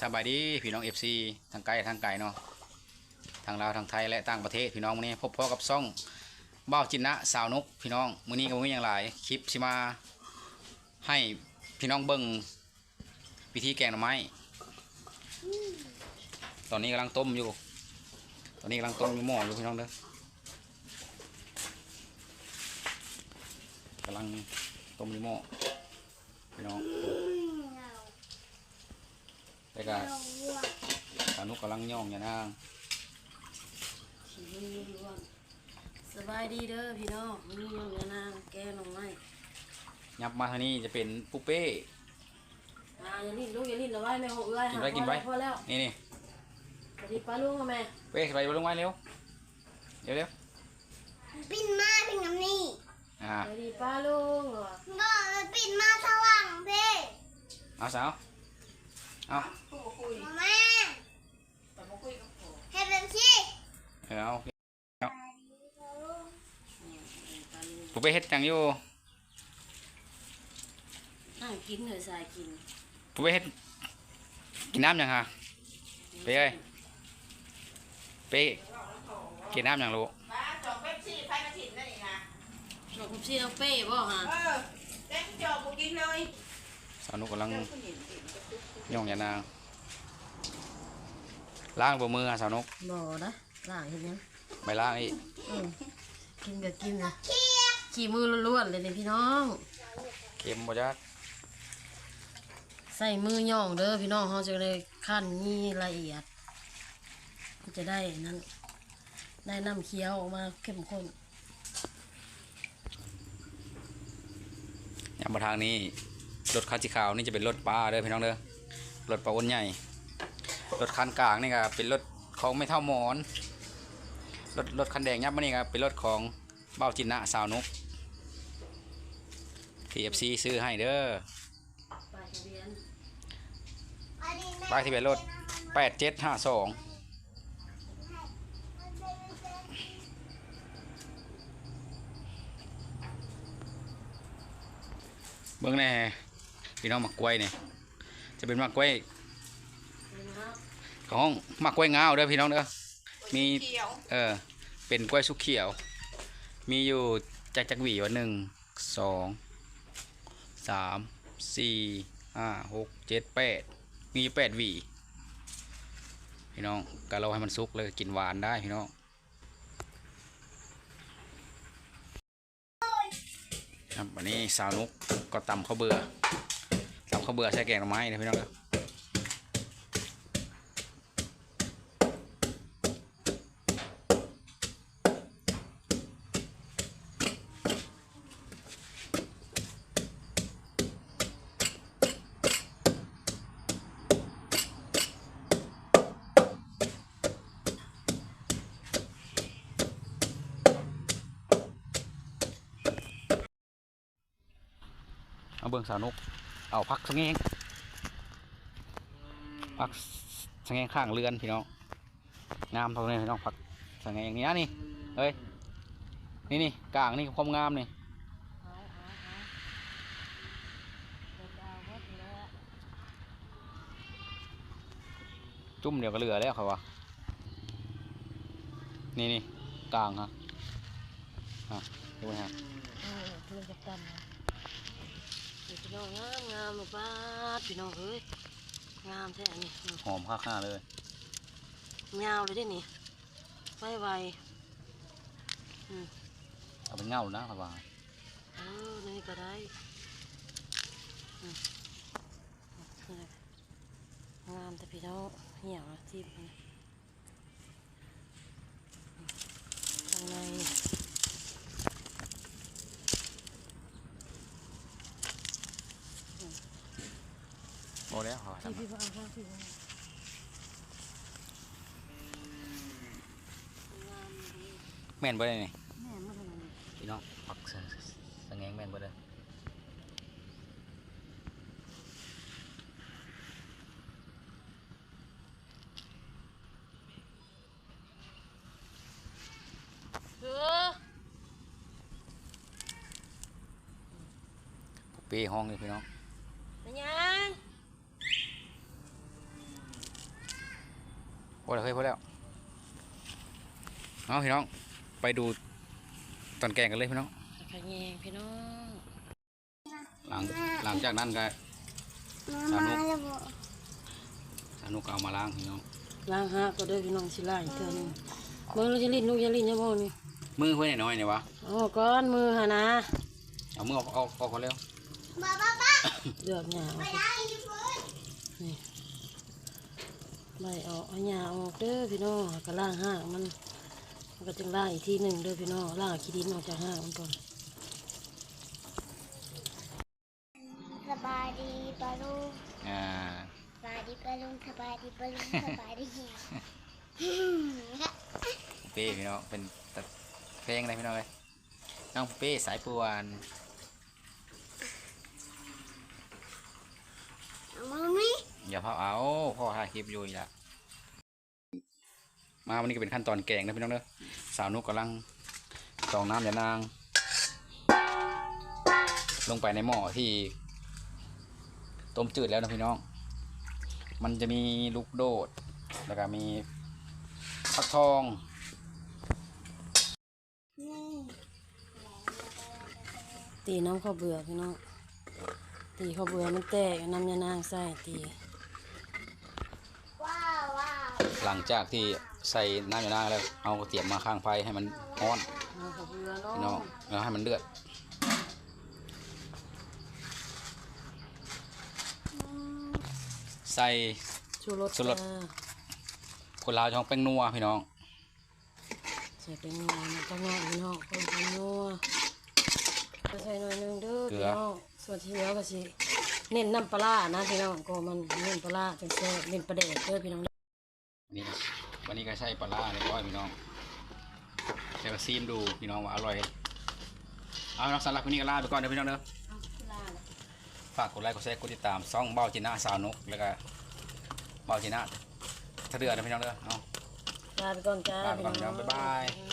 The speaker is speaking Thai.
สบายดีพี่น้อง FC ทางไกลทางไกลเนาะทางลาวทางไทยและต่างประเทศพี่น้องมื้อนี้พบพ่อกับซ่องเบ้าจินนะสาวนกพี่น้องมื้อนี้ก็มีอย่างหลายคลิปสิมา ให้พี่น้องเบิ่งวิธีแกงหน่อไม้ตอนนี้กำลังต้มอยู่ ตอนนี้กำลังต้มอยู่หม้ออยู่พี่น้องเด้อกำลังต้มอยู่หม้อพี่น้อง ก็สาวนกกำลังย่องอย่านางสบายดีเด้อพี่น้องมีน้องยานางแกน้องไม้ยับมาทางนี้จะเป็นปุเป้อ่าอย่าลิ้นลูกอย่าลิ้นเอาไว้แม่หกเอ้ยกินไว้กินไว้พอแล้วนี่นี่สวัสดีป้าลุงกับแม่เป้ไปลงไว้เร็วเร็วเร็วปิ่นมาเป็นกับนี่อ่าสวัสดีป้าลุงเหรอก็ปิ่นมาสว่างเพ่เอาสาวเอามาแม่ให้เป็นที่เออเอาเอาปุเป้เฮ็ดจังอยู่นั่งกินเลยสายกินปุเป้เฮ็ดกินน้ำยังฮะเป้เอ้ยเป้กินน้ำยังลูกมาจอกเป๊ปซี่ไฟมาถิ่นนั่นเองนะชอบคุปซี่เอาเป้บ่ฮะเออเล่นจอกกูกินเลย สาวนุกกำลังย่องอย่านางล้างบ่มืออะสาวนุกบ่นะล่างเห็นยังไม่ล้างอีกอืมกินก็กินนะขี้มือล้วนๆเลยนี่พี่น้อง เค็มบ่จักใส่มือย่องเด้อพี่น้องเขาจะเลยขั้นนี่ละเอียดมันจะได้นั่นได้น้ำเคี้ยวออกมาเข้มข้นยามมาทางนี้ รถคันสีขาวนี่จะเป็นรถปลาเด้อพี่น้องเด้อรถปลาอ้นใหญ่รถคันกลางนี่ก็เป็นรถของไม่เท่ามอนรถรถคันแดงยับมานี่ก็เป็นรถของเบ้าจินนะสาวนุก TFC ซื้อให้เด้อป้ายทะเบียนอันนี้แม่ป้ายทะเบียนรถแปดเจ็ดห้าสองเบื้องแน่ พี่น้องหมักกล้วยเนี่ยจะเป็นหมักกล้วยนะครับของหมักกล้วยงาวเด้อพี่น้องเด้อมีเขียวเออเป็นกล้วยสุกเขียว มีอยู่จากจักหวีวันหนึ่งสองสามสี่ห้าหกเจ็ดแปดมีอยู่แปดหวีพี่น้องก็เราให้มันสุกเลยกินหวานได้พี่น้องครับวันนี้สาวนุกก็ตำข้าวเบื่อ ตำข้าเบื่อใส่แกงหน่อไม้นะพี่น้องเด้อเอาเบิ่งสาวนุก เอาพักสงเงพักสงเงข้างเรือนพี่น้องงามเท่านี้พี่น้องพักสงเงนี่นะนี่เฮ้ยนี่นี่กลางนี่ความงามนี่จุ่มเดี๋ยวก็เหลือแล้วครับวะนี่นี่กลางฮะฮะดูไหมฮะเออเพื่อจะกันนะ พี่น้องงามงามเลยป้าดพี่น้องเอ้ยงามแท้อันนี้อืมหอมข้างๆเลยยาวเลยเด้นี่ไวไวเอาเป็นเงานะครับว่าๆเออนี่ก็ได้อืมงามแต่พี่น้องเหี่ยวนะที่มันข้างใน อ้แล้วเหรอที่พี่ว่าเอาข้างที่ว่าแม่นบ่ได้นี่แม่มาทำไมพี่น้องปักสังสังแงงแม่นบ่ได้เออปีห้องนี่พี่น้องเป็นยัง พอแล้วเฮ้ยพอแล้วเอาพี่น้องไปดูตอนแกงกันเลยพี่น้องขะแยงพี่น้องหลังหลังจากนั้นก็มาสนุกมาแล้วบอกสนุกก็เอามาล้างพี่น้องล้างหักก็เด้อพี่น้องสิล้างอีกเทื่อนึงมือเราจะลิ้นลูกอย่าลิ้นอย่าบ่นี่มือเพื่อนน้อยๆเนี่ยวะเอาก้อนมือหานะเอามือออกออกออกก่อนเร็วบ้าบ้าบ้าเลือกหญ้าอไปอกได้ยินเพื่อนไล่ออกเอาหญ้าออกเด้อพี่น้องก็ล้างหักมันมันก็จึงล้างอีกทีหนึ่งเด้อพี่น้องล้างขี้ดินออกจากหักมันก่อนสบายดีปะลุงอ่าสบายดีปะลุงสบายดีปะลุงสบายดีเป้พี่น้องเป็นตัดเพลงอะไรพี่น้องเลยน้องเป้สายปวน เอามามิ อย่าเผาเอาพ่อถ่ายคลิปอยู่อีกและมาวันนี้ก็เป็นขั้นตอนแกงนะพี่น้องเด้อสาวนุกกำลังตองน้ำยานาง ลงไปในหม้อที่ ต้มจืดแล้วนะพี่น้อง มันจะมีลูกโดด แล้วก็มีฟักทองตีน้ำข้าวเบื่อพี่น้องตีข้าวเบื่อมันแตกน้ำยานางใส่ตี หลังจากที่ใส่น้ำยานางแล้ว เอาเตียมมาข้างไฟให้มันร้อนเอาข้าวเบื่อพี่เนาน้องะแล้วให้มันเดือดใส่ชูรสชูรสจ้าคนลาวช่องแป้งนัวพี่น้องใส่เป็นนัวมันก็นัวพี่น้องคนเป็นนัวก็ใส่หน่อยหนึงเด้อพี่น้องส่วนที่เหลือก็สิเน้นน้ำปลาร้านะพี่น้องก็มันเน้นปลาร้าจังแซ่บเน้นปลาแดกเด้อพี่น้อง นี่วันนี้ก็ใส่ปลาร้าเรียบร้อยพี่น้องใส่มาซีมดูพี่น้องว่าอร่อย เอาน้องสำหรับวันนี้ก็ลาไปก่อนเด้อพี่น้องเด้อฝากกดไลค์กดแชร์กดติดตามซ่องเบ้าจีน่าสาวนกแล้วก็เบ้าจีน่าถ้าเดือดนะพี่น้องเด้อเอาลาไปก่อนจ้าลาไปก่อนพี่น้องบ๊ายบายอื